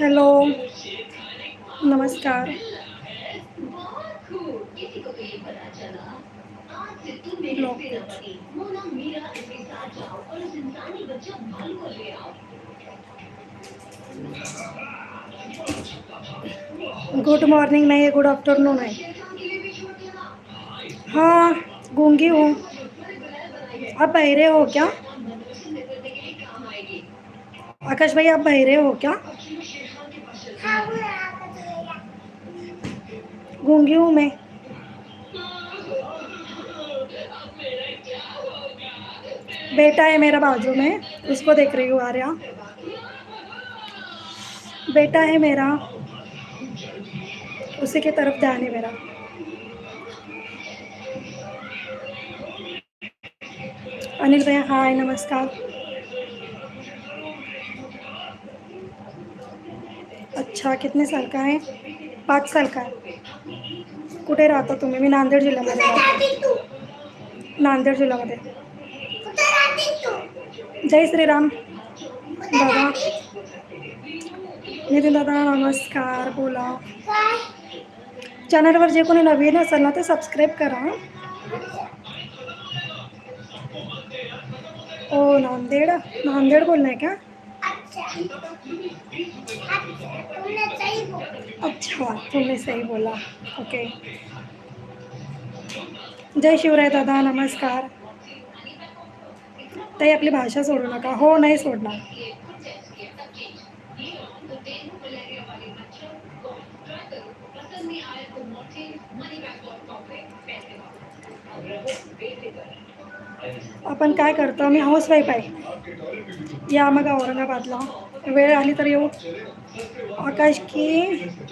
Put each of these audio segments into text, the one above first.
Hello नमस्कार. Good morning नहीं है गुड आफ्टरनून है. हाँ गूँगी हूँ. आप बहरे हो क्या? आकाश भाई, आप बहरे हो क्या? गूँगी हूँ मैं। बेटा है मेरा बाजू में, उसको देख रही हूँ आर्या। बेटा है मेरा, उसी की तरफ़ ध्यान है मेरा। अनिल भैया, हाय, नमस्कार। अच्छा कितने साल का है? पाँच साल का आहे कुठे राहता तुम्ही? मी नांदेड जिल्ह्यामध्ये राहते नांदेड जिल्ह्यामध्ये. जय श्रीराम. दादा नितीन दादा नमस्कार बोला. चॅनलवर जे कोणी नवीन असेल ना ते सबस्क्राईब करा. ओ नांदेड. नांदेड बोलणं आहे का? अच्छा तुम्ही सही बोला. ओके जय शिवराय दादा नमस्कार. ताई आपली भाषा सोडू नका. हो नाही सोडणार. आपण काय करतो? मी हाऊसवाईफ आहे. या मग औरंगाबादला. वेळ आली तर येऊ. आकाश की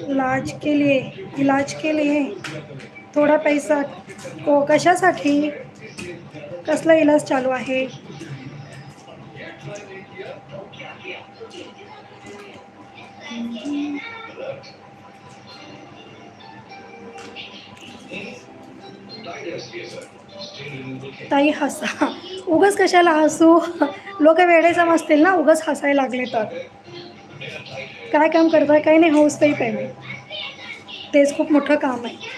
इलाज के लिए इलाज के लिए. थोडा पैसा को कशासाठी? कसला इलाज चालू आहे? ताई हसा. उगाच कशाला हसू? लोक वेडे समजतील ना? उगाच हसायला लागले तर. काय काम करताय? काही नाही हाऊस ताई पेमेंट मी. तेच खूप मोठं काम आहे.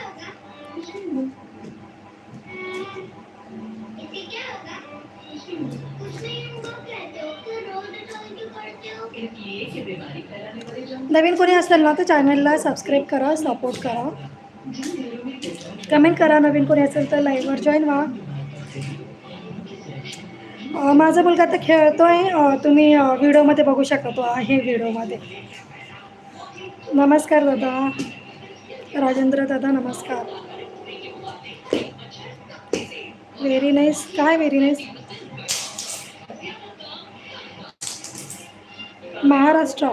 नवीन कोणी असेल ना तर चॅनलला सबस्क्राईब करा सपोर्ट करा. कमेंट करा नवीन कोणी असेल तर लाईव्हवर जॉईन व्हा. माझा मुलगा आता खेळतोय. आहे तुम्ही व्हिडिओमध्ये बघू शकतो आहे व्हिडिओमध्ये. नमस्कार दादा. राजेंद्र दादा नमस्कार. व्हेरी नाईस काय व्हेरी नाईस महाराष्ट्र.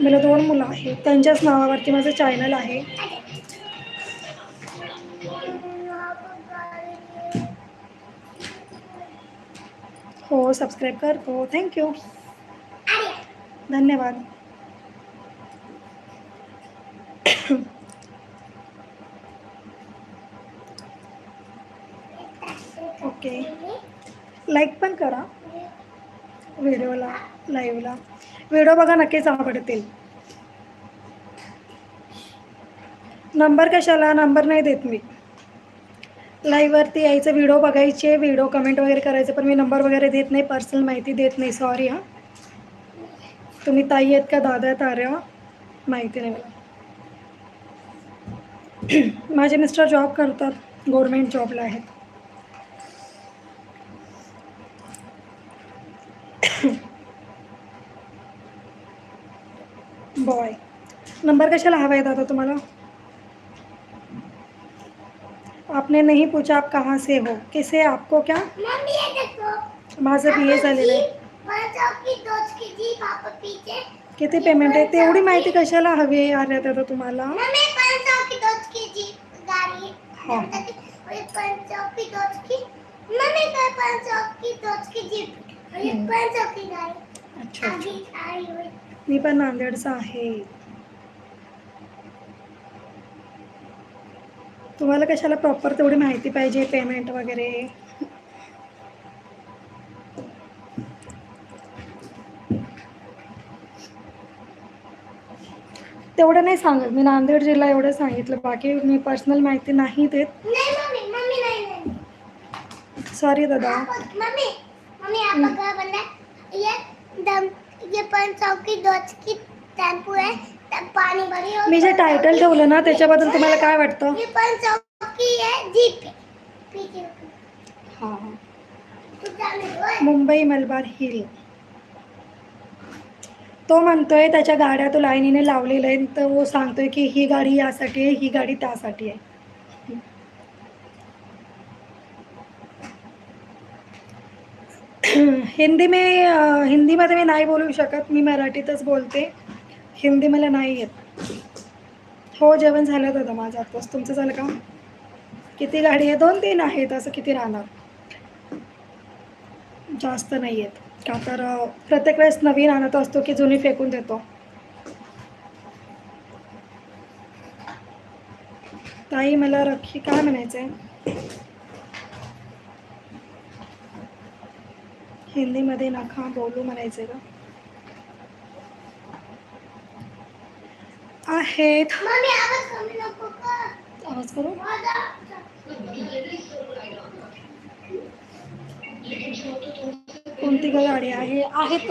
मला दोन मुलं आहेत. त्यांच्याच नावावरती माझं चॅनल आहे. हो सबस्क्राईब करतो थँक्यू धन्यवाद. ओके लाईक पण करा. व्हिडिओला लाईव्हला व्हिडिओ बघा नक्कीच आवडतील. नंबर कशाला? नंबर नाही देत मी. लाईव्हवरती यायचं व्हिडिओ बघायचे व्हिडिओ कमेंट वगैरे करायचे पण मी नंबर वगैरे देत नाही पर्सनल माहिती देत नाही सॉरी हां. तुम्ही ताई आहेत का दादा आहेत आर्या? माहिती नाही मला. माझे मिस्टर जॉब करतात गव्हर्मेंट जॉबला आहेत. बॉय नंबर कशाला हवा आहे दादा तुम्हाला? आपने नहीं पूछा आप कहाँ से हो? किसे? आपको क्या? मम्मी ये देखो। माझं बी ए झालेलं आहे माझं की दोस्त की जी पापा पीछे। किती पेमेंट आहे तेवढी माहिती कशाला? हवी आहे आर्या दादा तुम्हाला मम्मी पाँच सौ की दोस्त की जी गाड़ी। हाँ। और पाँच सौ की दोस्त तुम्हाला कशाला प्रॉपर तेवढी माहिती पाहिजे पेमेंट वगैरे? तेवढं नाही सांगत. मी नांदेड जिल्हा एवढं सांगितलं. बाकी मी पर्सनल माहिती नाही देत. सॉरी दादा. मम्मी मम्मी ये ये की मी जे टायटल ठेवलं ना त्याच्याबद्दल तुम्हाला काय वाटतं? तू। मुंबई मलबार हिल. तो म्हणतोय त्याच्या गाड्या तो लाईनीने लावलेल्या आहेत. तर वो सांगतोय की ही गाडी यासाठी आहे ही गाडी त्यासाठी आहे. हिंदी में हिंदीमध्ये मी नाही बोलू शकत मी मराठीतच बोलते. हिंदी मला नाही येत. हो जेवण झालं दादा माझं आत्ताच. तुमचं झालं का? किती गाडी आहे? दोन तीन आहेत असं किती राहणार? जास्त नाही आहेत का तर प्रत्येक वेळेस नवीन आणत असतो की जुनी फेकून देतो. ताई मला रखी काय म्हणायचं आहे हिंदीमध्ये नका बोलू म्हणायचं का? आहेत. मम्मी आवाज कर. आवाज करू? माझा कोणती गाडी आहे? आहेत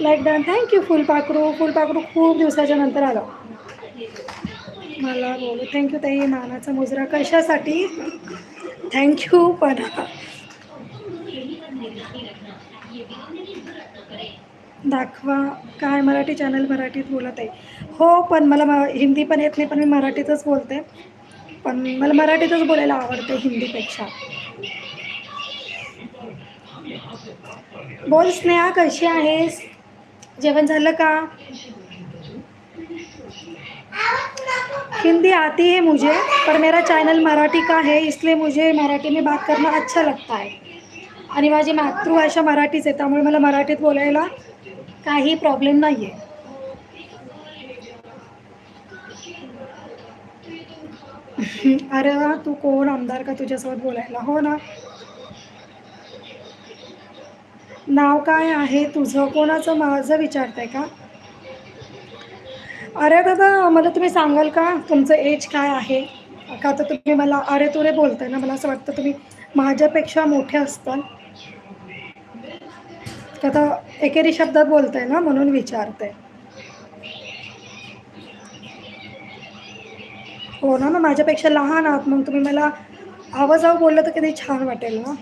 लाईक डन थँक्यू फुलपाखरू. फुलपाखरू खूप दिवसाच्या नंतर आलं. मला बोलू. थँक्यू ताई. मानाचा मुजरा कशासाठी? थँक्यू पण दाखवा. काय मराठी चॅनल मराठीत बोलत आहे? हो पण मला म हिंदी पण येत नाही पण मी मराठीतच बोलते. पण मला मराठीतच बोलायला आवडते हिंदीपेक्षा. बोल स्नेहा कशी आहेस? जेवण झालं का? हिंदी आती है मुझे पर मेरा चैनल मराठी का है इसलिए मुझे मराठी में बात करना अच्छा लगता है। आणि माझी मातृभाषा मराठीच आहे त्यामुळे मला मराठीत बोलायला काही प्रॉब्लेम नाही आहे अरे वा तू कोण? आमदार का तुझ्यासोबत बोलायला? हो ना. नाव काय आहे तुझं? कोणाचं माझं विचारताय का? अरे दादा मला तुम्ही सांगाल का? तुमचं एज काय आहे? का तर तुम्ही मला अरे तुरे बोलताय ना? मला असं वाटतं तुम्ही माझ्यापेक्षा मोठे असताल. का तर एकेरी शब्दात बोलताय ना म्हणून विचारते. हो ना मग माझ्यापेक्षा लहान आहात मग तुम्ही मला आवाजाव बोललं तर किती छान वाटेल ना?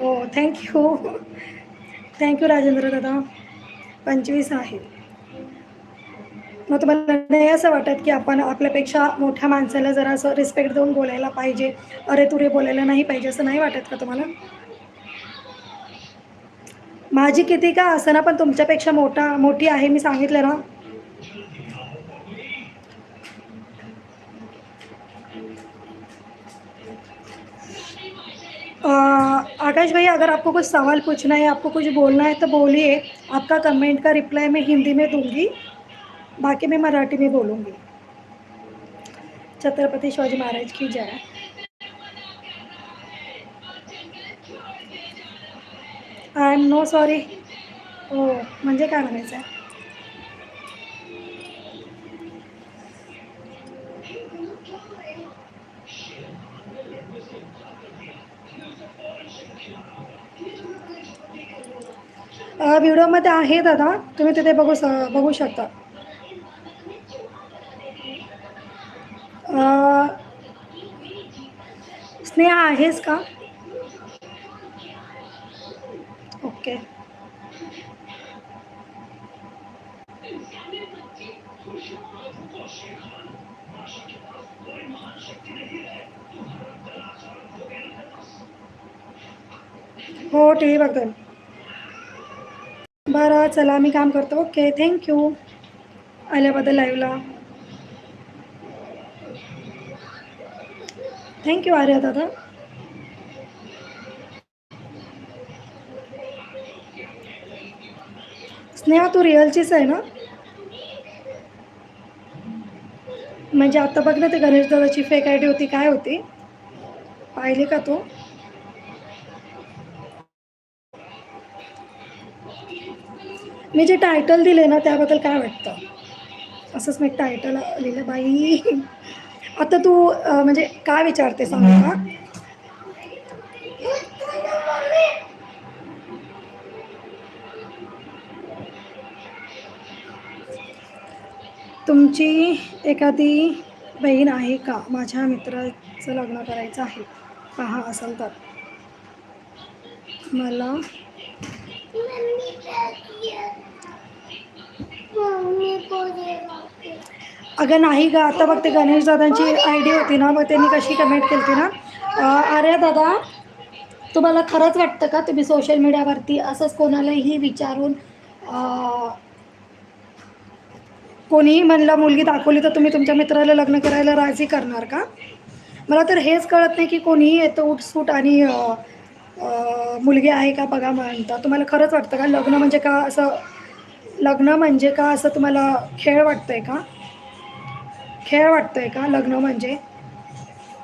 हो थँक्यू थँक्यू राजेंद्र दादा. पंचवीस आहे. मग तुम्हाला नाही असं वाटत की आपण आपल्यापेक्षा मोठ्या माणसाला जरा असं रिस्पेक्ट देऊन बोलायला पाहिजे? अरे तुरे बोलायला नाही पाहिजे असं नाही वाटत का तुम्हाला? माझी किती का असं पण तुमच्यापेक्षा मोठा मोठी आहे मी सांगितलं ना. आकाश भाई अगर आपको कुछ सवाल पूछना है आपको कुछ बोलना है तो बोलिए। आपका कमेंट का रिप्लाई मैं हिंदी में दूंगी। बाकी मैं मराठी में बोलूँगी। छत्रपति शिवाजी महाराज की जय। आय एम नो सॉरी हो म्हणजे काय म्हणायचं आहे व्हिडिओमध्ये आहे दादा. तुम्ही तिथे बघू स बघू शकता. स्नेहा आहेस का? ओके. हो टी व्ही बघतोय. बरं चला मी काम करतो. Okay thank you. आल्याबद्दल लाईव्हला थँक्यू आर्या दादा स्नेहा तू रिअलचीच आहे ना? म्हणजे आता बघ ना ते गणेश दादाची फेक आय डी होती काय होती? पाहिले का तू? मी जे टायटल दिले ना त्याबद्दल काय वाटतं? असंच मी टायटल लिहिलं बाई. आता तू म्हणजे काय विचारते सांगू का तुमची एखादी बहीण आहे का? माझ्या मित्राचं लग्न करायचं आहे. पहा असेल तर. मला मम्मी मम्मी अगं नाही ग आता बघ ते गणेश दादांची आय डी होती ना मग त्यांनी कशी कमेंट केली होती ना अरे दादा तुम्हाला खरंच वाटतं का तुम्ही सोशल मीडियावरती असंच कोणालाही विचारून कोणीही म्हणलं मुलगी दाखवली तर तुम्ही तुमच्या मित्राला लग्न करायला राजी करणार का? मला तर हेच कळत नाही की कोणीही येतं उठसूट आणि मुलगी आहे का बघा म्हणता. तुम्हाला खरंच वाटतं का? लग्न म्हणजे का असं लग्न म्हणजे का असं तुम्हाला खेळ वाटतंय का? खेळ वाटतोय का? लग्न म्हणजे?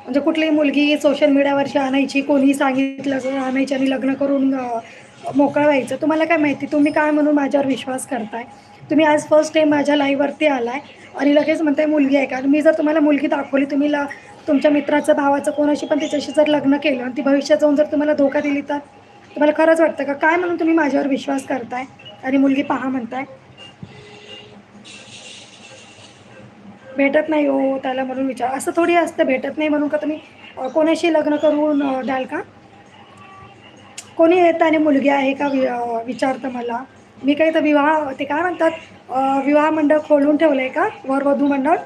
म्हणजे कुठलीही मुलगी सोशल मीडियावरची आणायची कोणी सांगितलं आणायची आणि लग्न करून मोकळं व्हायचं तुम्हाला काय माहिती? तुम्ही काय म्हणून माझ्यावर विश्वास करताय? तुम्ही आज फर्स्ट टाईम माझ्या लाईव्हवरती आलाय आणि लगेच म्हणताय मुलगी आहे का? मी जर तुम्हाला मुलगी दाखवली तुम्ही ला तुमच्या मित्राचं भावाचं कोणाशी पण त्याच्याशी जर लग्न केलं आणि ती भविष्यात जाऊन जर तुम्हाला धोका दिली तर? तुम्हाला खरंच वाटतं का? काय म्हणून तुम्ही माझ्यावर विश्वास करताय? आणि मुलगी पहा म्हणताय. भेटत नाही हो त्याला म्हणून विचार. असं थोडी असतं भेटत नाही म्हणून का तुम्ही कोणाशी लग्न करून द्याल का? कोणी येतं आणि मुलगी आहे का वि विचारतं मला. मी काही तर विवाह ते काय म्हणतात विवाह मंडळ खोलून ठेवलं आहे का? वरवधू मंडळ?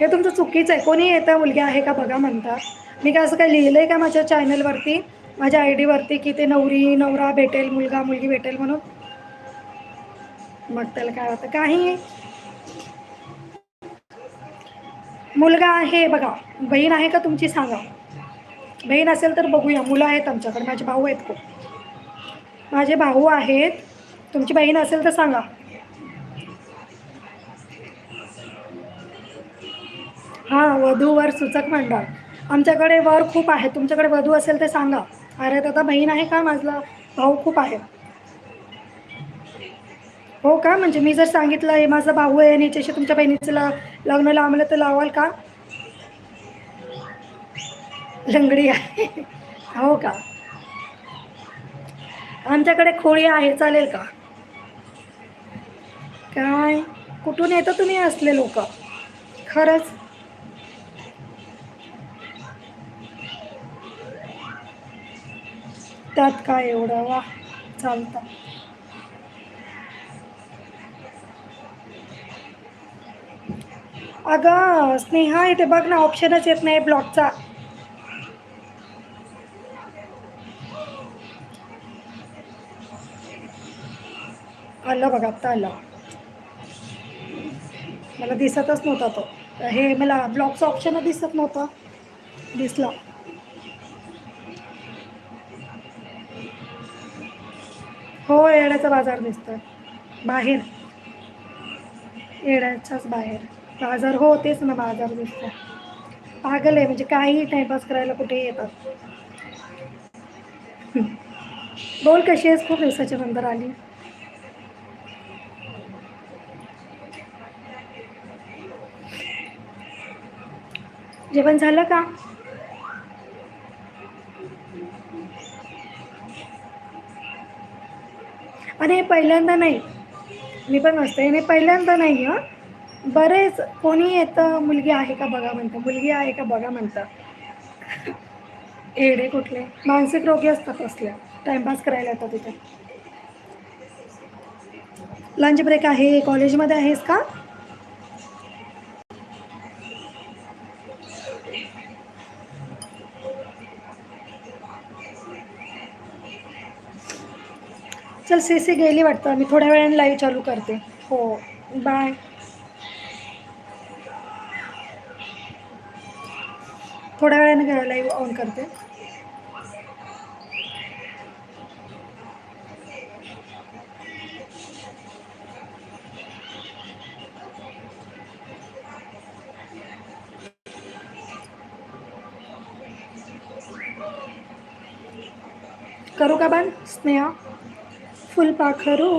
हे तुमचं चुकीचं आहे. कोणी येतं मुलगी आहे का बघा म्हणतात. मी काय असं काही लिहिलं आहे का माझ्या चॅनलवरती? माझ्या आय डीवरती की ते नवरी नवरा भेटेल मुलगा मुलगी भेटेल म्हणून? मग त्याला काय होतं काही मुलगा आहे बघा. बहीण आहे का तुमची सांगा. बहीण असेल तर बघूया. मुलं आहेत आमच्याकडे. माझे भाऊ आहेत खूप. माझे भाऊ आहेत. तुमची बहीण असेल तर सांगा. हां वधूवर सूचक मंडळ. आमच्याकडे वर खूप आहे. तुमच्याकडे वधू असेल तर सांगा. अरे दादा बहीण आहे का? माझा भाऊ खूप आहे. हो का? म्हणजे मी जर सांगितलं हे माझा भाऊ आहे आणि याच्याशी तुमच्या बहिणीचं लग्न लावलं तर लावाल का? लंगडी आहे. हो का? आमच्याकडे खोळी आहे चालेल का? काय? कुठून येतं तुम्ही असले लोक? खरंच? त्यात काय एवढं? वा चालतं. अगं स्नेहा इथे बघ ना ऑप्शनच येत नाही ब्लॉकचा आलं बघा आत्ता आलं. मला दिसतच नव्हता तो. हे मला ब्लॉकचं ऑप्शन दिसत नव्हतं. दिसला. हो येण्याचा बाजार दिसतोय. बाहेर. येण्याच्याच बाहेर. बाजार. हो तेच ना बाजार दिसतो पागल आहे म्हणजे काही टाइमपास करायला कुठे येतात. बोल कशी आहेस? खूप दिवसाच्या नंतर आली. जेवण झालं का? अरे पहिल्यांदा नाही. मी पण असते नाही पहिल्यांदा नाही हं? बरेच कोणी येतं मुलगी आहे का बघा म्हणतं मुलगी आहे का बघा म्हणतं. एडे कुठले? मानसिक रोगी असतात असल्या टाइमपास करायला येतात तिथे. लंच ब्रेक आहे कॉलेजमध्ये आहेस का? चल सी सी गेली वाटतं. मी थोड्या वेळाने लाईव्ह चालू करते. हो बाय थोड्या वेळाने घ्या लाईव्ह ऑन करते. करू का बन स्नेहा फुलपाखरू